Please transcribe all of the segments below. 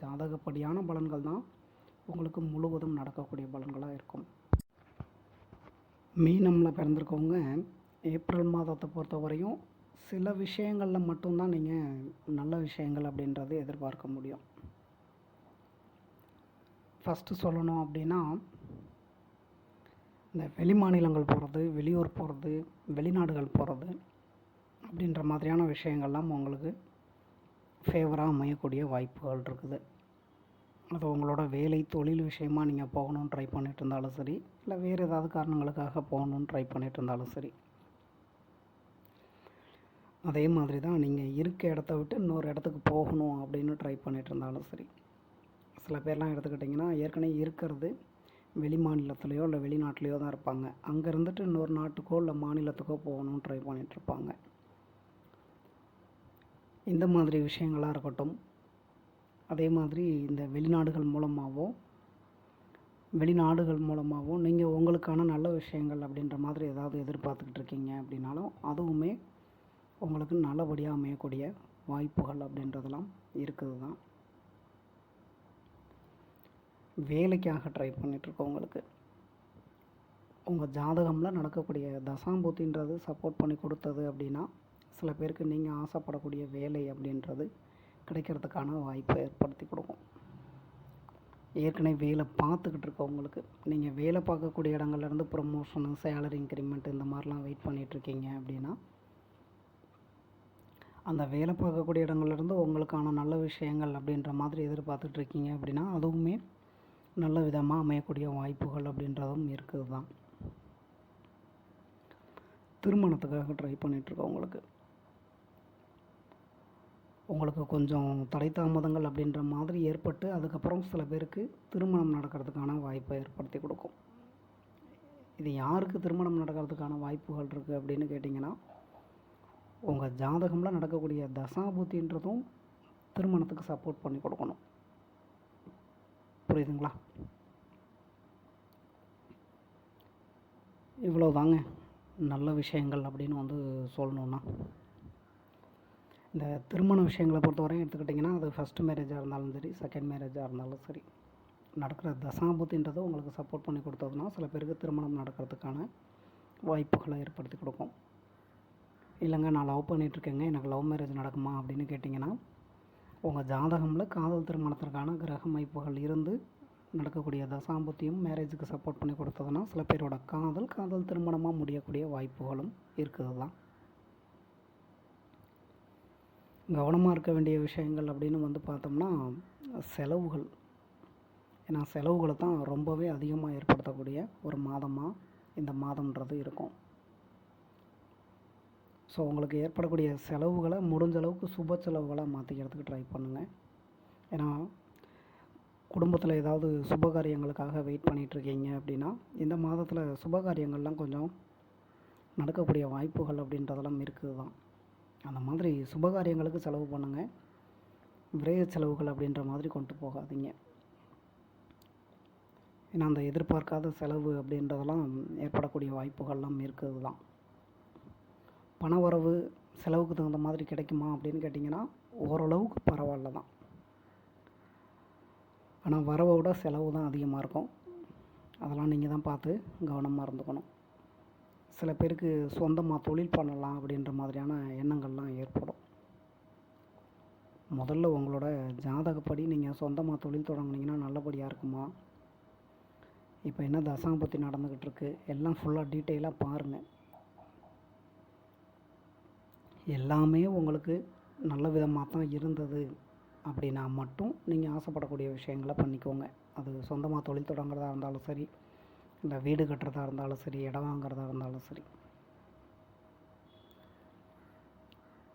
ஜாதகப்படியான பலன்கள் தான் உங்களுக்கு முழுவதும் நடக்கக்கூடிய பலன்களாக இருக்கும். மீனமில் பிறந்திருக்கவங்க ஏப்ரல் மாதத்தை பொறுத்த வரையும் சில விஷயங்களில் மட்டும்தான் நீங்கள் நல்ல விஷயங்கள் அப்படின்றத எதிர்பார்க்க முடியும். ஃபஸ்ட்டு சொல்லணும் அப்படின்னா இந்த வெளி மாநிலங்கள் போகிறது வெளியூர் போகிறது வெளிநாடுகள் போகிறது அப்படின்ற மாதிரியான விஷயங்கள்லாம் உங்களுக்கு ஃபேவராக அமையக்கூடிய வாய்ப்புகள் இருக்குது. அது உங்களோட வேலை தொழில் விஷயமாக நீங்கள் போகணும்னு ட்ரை பண்ணிட்டு இருந்தாலும் சரி இல்லை வேறு ஏதாவது காரணங்களுக்காக போகணும்னு ட்ரை பண்ணிட்டு இருந்தாலும் சரி. அதே மாதிரி தான் நீங்கள் இருக்க இடத்த விட்டு இன்னொரு இடத்துக்கு போகணும் அப்படின்னு ட்ரை பண்ணிட்டு இருந்தாலும் சரி. சில பேர்லாம் எடுத்துக்கிட்டிங்கன்னா ஏற்கனவே இருக்கிறது வெளி மாநிலத்துலேயோ இல்லை வெளிநாட்டிலையோ தான் இருப்பாங்க. அங்கே இருந்துட்டு இன்னொரு நாட்டுக்கோ இல்லை மாநிலத்துக்கோ போகணும்னு ட்ரை பண்ணிகிட்ருப்பாங்க இந்த மாதிரி விஷயங்களாக இருக்கட்டும். அதே மாதிரி இந்த வெளிநாடுகள் மூலமாகவோ வெளிநாடுகள் மூலமாகவோ நீங்கள் உங்களுக்கான நல்ல விஷயங்கள் அப்படின்ற மாதிரி ஏதாவது எதிர்பார்த்துக்கிட்டு இருக்கீங்க அப்படின்னாலும் அதுவுமே உங்களுக்கு நல்லபடியாக அமையக்கூடிய வாய்ப்புகள் அப்படின்றதெல்லாம் இருக்குது தான் வேலைக்காக ட்ரை பண்ணிகிட்ருக்கவங்களுக்கு உங்கள் ஜாதகமில் நடக்கக்கூடிய தசாம்பூத்தின்றது சப்போர்ட் பண்ணி கொடுத்தது அப்படின்னா சில பேருக்கு நீங்கள் ஆசைப்படக்கூடிய வேலை அப்படின்றது கிடைக்கிறதுக்கான வாய்ப்பை ஏற்படுத்தி கொடுக்கும். ஏற்கனவே வேலை பார்த்துக்கிட்டு இருக்கவங்களுக்கு நீங்கள் வேலை பார்க்கக்கூடிய இடங்கள்லேருந்து ப்ரொமோஷனு சேலரி இன்க்ரிமெண்ட் இந்த மாதிரிலாம் வெயிட் பண்ணிகிட்ருக்கீங்க அப்படின்னா அந்த வேலை பார்க்கக்கூடிய இடங்கள்லேருந்து உங்களுக்கான நல்ல விஷயங்கள் அப்படின்ற மாதிரி எதிர்பார்த்துட்ருக்கீங்க அப்படின்னா அதுவுமே நல்ல விதமாக அமையக்கூடிய வாய்ப்புகள் அப்படின்றதும் இருக்குது தான் திருமணத்துக்காக ட்ரை பண்ணிகிட்ருக்கவங்களுக்கு உங்களுக்கு உங்களுக்கு கொஞ்சம் தடை தாமதங்கள் அப்படின்ற மாதிரி ஏற்பட்டு அதுக்கப்புறம் சில பேருக்கு திருமணம் நடக்கிறதுக்கான வாய்ப்பை ஏற்படுத்தி கொடுக்கும். இது யாருக்கு திருமணம் நடக்கிறதுக்கான வாய்ப்புகள் இருக்குது அப்படின்னு கேட்டிங்கன்னா உங்கள் ஜாதகமில் நடக்கக்கூடிய தசாபூத்தின்றதும் திருமணத்துக்கு சப்போர்ட் பண்ணி கொடுக்கணும். புரியுதுங்களா? இவ்வளோ தாங்க நல்ல விஷயங்கள் அப்படின்னு வந்து சொல்லணுன்னா இந்த திருமண விஷயங்களை பொறுத்தவரையும் எடுத்துக்கிட்டிங்கன்னா அது ஃபஸ்ட்டு மேரேஜாக இருந்தாலும் சரி செகண்ட் மேரேஜாக இருந்தாலும் சரி நடக்கிற தசாபத்தின்றது உங்களுக்கு சப்போர்ட் பண்ணி கொடுத்ததுன்னா சில பேருக்கு திருமணம் நடக்கிறதுக்கான வாய்ப்புகளை ஏற்படுத்தி கொடுக்கும். இல்லைங்க நான் லவ் பண்ணிகிட்ருக்கேங்க எனக்கு லவ் மேரேஜ் நடக்குமா அப்படின்னு கேட்டிங்கன்னா உங்கள் ஜாதகமில் காதல் திருமணத்திற்கான கிரக அமைப்புகள் இருந்து நடக்கக்கூடிய தசாம்பத்தியும் மேரேஜுக்கு சப்போர்ட் பண்ணி கொடுத்ததுன்னா சில பேரோட காதல் காதல் திருமணமாக முடியக்கூடிய வாய்ப்புகளும் இருக்குது தான் கவனமாக இருக்க வேண்டிய விஷயங்கள் அப்படின்னு வந்து பார்த்தோம்னா செலவுகள். ஏன்னா செலவுகளை தான் ரொம்பவே அதிகமாக ஏற்படுத்தக்கூடிய ஒரு மாதமாக இந்த மாதம்ன்றது இருக்கும். ஸோ உங்களுக்கு ஏற்படக்கூடிய செலவுகளை முடிஞ்ச அளவுக்கு சுப செலவுகளாக மாற்றிக்கிறதுக்கு ட்ரை பண்ணுங்கள் ஏன்னா குடும்பத்தில் ஏதாவது சுபகாரியங்களுக்காக வெயிட் பண்ணிகிட்ருக்கீங்க அப்படின்னா இந்த மாதத்தில் சுபகாரியங்கள்லாம் கொஞ்சம் நடக்கக்கூடிய வாய்ப்புகள் அப்படின்றதெல்லாம் இருக்குது தான் அந்த மாதிரி சுபகாரியங்களுக்கு செலவு பண்ணுங்கள் விரைய செலவுகள் அப்படின்ற மாதிரி கொண்டு போகாதீங்க. ஏன்னா அந்த எதிர்பார்க்காத செலவு அப்படின்றதெல்லாம் ஏற்படக்கூடிய வாய்ப்புகள்லாம் இருக்குது தான் பணவரவு செலவுக்கு தகுந்த மாதிரி கிடைக்குமா அப்படின்னு கேட்டிங்கன்னா ஓரளவுக்கு பரவாயில்ல தான் ஆனால் வரவை விட செலவு தான் அதிகமாக இருக்கும். அதெல்லாம் நீங்கள் தான் பார்த்து கவனமாக இருந்துக்கணும். சில பேருக்கு சொந்தமாக தொழில் பண்ணலாம் அப்படின்ற மாதிரியான எண்ணங்கள்லாம் ஏற்படும். முதல்ல உங்களோட ஜாதகப்படி நீங்கள் சொந்தமாக தொழில் தொடங்குனீங்கன்னா நல்லபடியாக இருக்குமா? இப்போ என்ன தசாம்பத்தி நடந்துக்கிட்டு இருக்கு எல்லாம் ஃபுல்லாக டீட்டெயிலாக பாருங்கள் எல்லாமே உங்களுக்கு நல்ல விதமாக தான் இருந்தது அப்படின்னா மட்டும் நீங்கள் ஆசைப்படக்கூடிய விஷயங்களை பண்ணிக்கோங்க. அது சொந்தமாக தொழில் தொடங்குறதா இருந்தாலும் சரி இல்லை வீடு கட்டுறதா இருந்தாலும் சரி இடம் வாங்குறதா இருந்தாலும் சரி.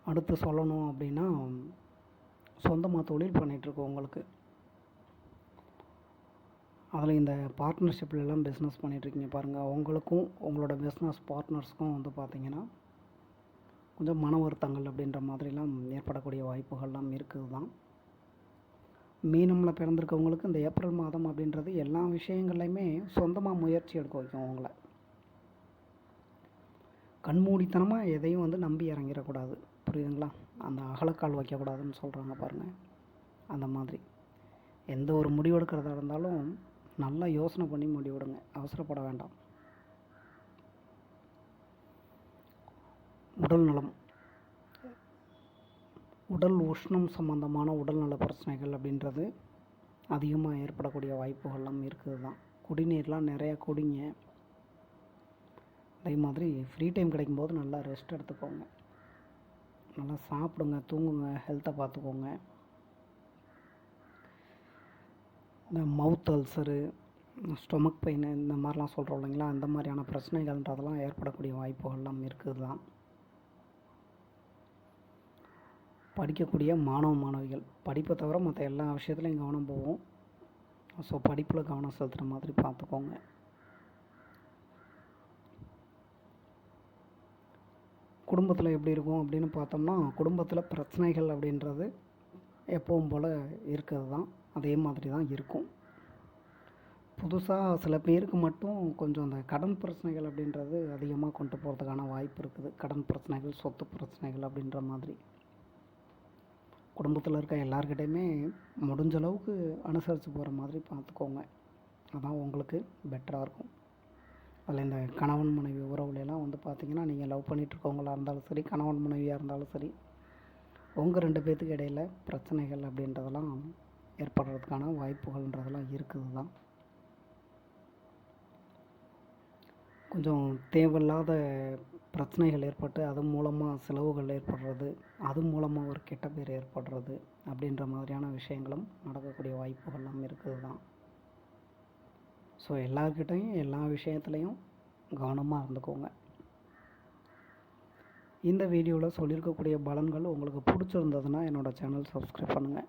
அடுத்து சொல்லணும் அப்படின்னா சொந்தமாக தொழில் பண்ணிகிட்ருக்கவங்களுக்கு அதில் இந்த பார்ட்னர்ஷிப்லலாம் பிஸ்னஸ் பண்ணிகிட்ருக்கீங்க பாருங்கள் உங்களுக்கும் உங்களோட பிஸ்னஸ் பார்ட்னர்ஸ்க்கும் வந்து பார்த்திங்கன்னா கொஞ்சம் மன வருத்தங்கள் அப்படின்ற மாதிரிலாம் ஏற்படக்கூடிய வாய்ப்புகள்லாம் இருக்குது தான் மீனமில் பிறந்திருக்கவங்களுக்கு இந்த ஏப்ரல் மாதம் அப்படின்றது எல்லா விஷயங்கள்லையுமே சொந்தமாக முயற்சி எடுக்க வைக்கும் அவங்கள. கண்மூடித்தனமாக எதையும் வந்து நம்பி இறங்கிடக்கூடாது. புரியுதுங்களா? அந்த அகலக்கால் வைக்கக்கூடாதுன்னு சொல்கிறாங்க பாருங்கள் அந்த மாதிரி. எந்த ஒரு முடிவெடுக்கிறதா இருந்தாலும் நல்லா யோசனை பண்ணி முடிவெடுங்க. அவசரப்பட வேண்டாம். உடல் நலம். உடல் உஷ்ணம் சம்பந்தமான உடல்நல பிரச்சனைகள் அப்படின்றது அதிகமாக ஏற்படக்கூடிய வாய்ப்புகள்லாம் இருக்குது தான் குடிநீர்லாம் நிறையா குடிங்க. அதே மாதிரி ஃப்ரீ டைம் கிடைக்கும்போது நல்லா ரெஸ்ட் எடுத்துக்கோங்க. நல்லா சாப்பிடுங்க தூங்குங்க ஹெல்த்தை பார்த்துக்கோங்க. இந்த மவுத் அல்சரு ஸ்டொமக் பெயின் இந்த மாதிரிலாம் சொல்கிறோம் இல்லைங்களா? அந்த மாதிரியான பிரச்சனைகள்ன்றதெல்லாம் ஏற்படக்கூடிய வாய்ப்புகள்லாம் இருக்குது தான் படிக்கக்கூடிய மாணவ மாணவிகள். படிப்பை தவிர மற்ற எல்லா விஷயத்துலையும் கவனம் போகும். ஸோ படிப்பில் கவனம் செலுத்துகிற மாதிரி பார்த்துக்கோங்க. குடும்பத்தில் எப்படி இருக்கும் அப்படின்னு பார்த்தோம்னா குடும்பத்தில் பிரச்சனைகள் அப்படின்றது எப்பவும் போல் இருக்கிறது தான் அதே மாதிரி தான் இருக்கும். புதுசாக சில பேருக்கு மட்டும் கொஞ்சம் அந்த கடன் பிரச்சனைகள் அப்படின்றது அதிகமாக கொண்டு போகிறதுக்கான வாய்ப்பு இருக்குது. கடன் பிரச்சனைகள் சொத்து பிரச்சனைகள் அப்படின்ற மாதிரி. குடும்பத்தில் இருக்க எல்லார்கிட்டையுமே முடிஞ்ச அளவுக்கு அனுசரித்து போகிற மாதிரி பார்த்துக்கோங்க அதான் உங்களுக்கு பெட்டராக இருக்கும். அதில் இந்த கணவன் மனைவி உறவுலலாம் வந்து பார்த்திங்கன்னா நீங்கள் லவ் பண்ணிகிட்ருக்கவங்களா இருந்தாலும் சரி கணவன் மனைவியாக இருந்தாலும் சரி உங்கள் ரெண்டு பேர்த்துக்கு இடையில் பிரச்சனைகள் அப்படின்றதெல்லாம் ஏற்படுறதுக்கான வாய்ப்புகள்ன்றதெல்லாம் இருக்குது தான் கொஞ்சம் தேவையில்லாத பிரச்சனைகள் ஏற்பட்டு அது மூலமாக செலவுகள் ஏற்படுறது அது மூலமாக ஒரு கெட்ட பேர் ஏற்படுறது அப்படின்ற மாதிரியான விஷயங்களும் நடக்கக்கூடிய வாய்ப்புகள்லாம் இருக்குது தான் ஸோ எல்லார்கிட்டையும் எல்லா விஷயத்துலையும் கவனமாக இருந்துக்கோங்க. இந்த வீடியோவில் சொல்லியிருக்கக்கூடிய பலன்கள் உங்களுக்கு பிடிச்சிருந்ததுன்னா என்னோடய சேனல் சப்ஸ்கிரைப் பண்ணுங்கள்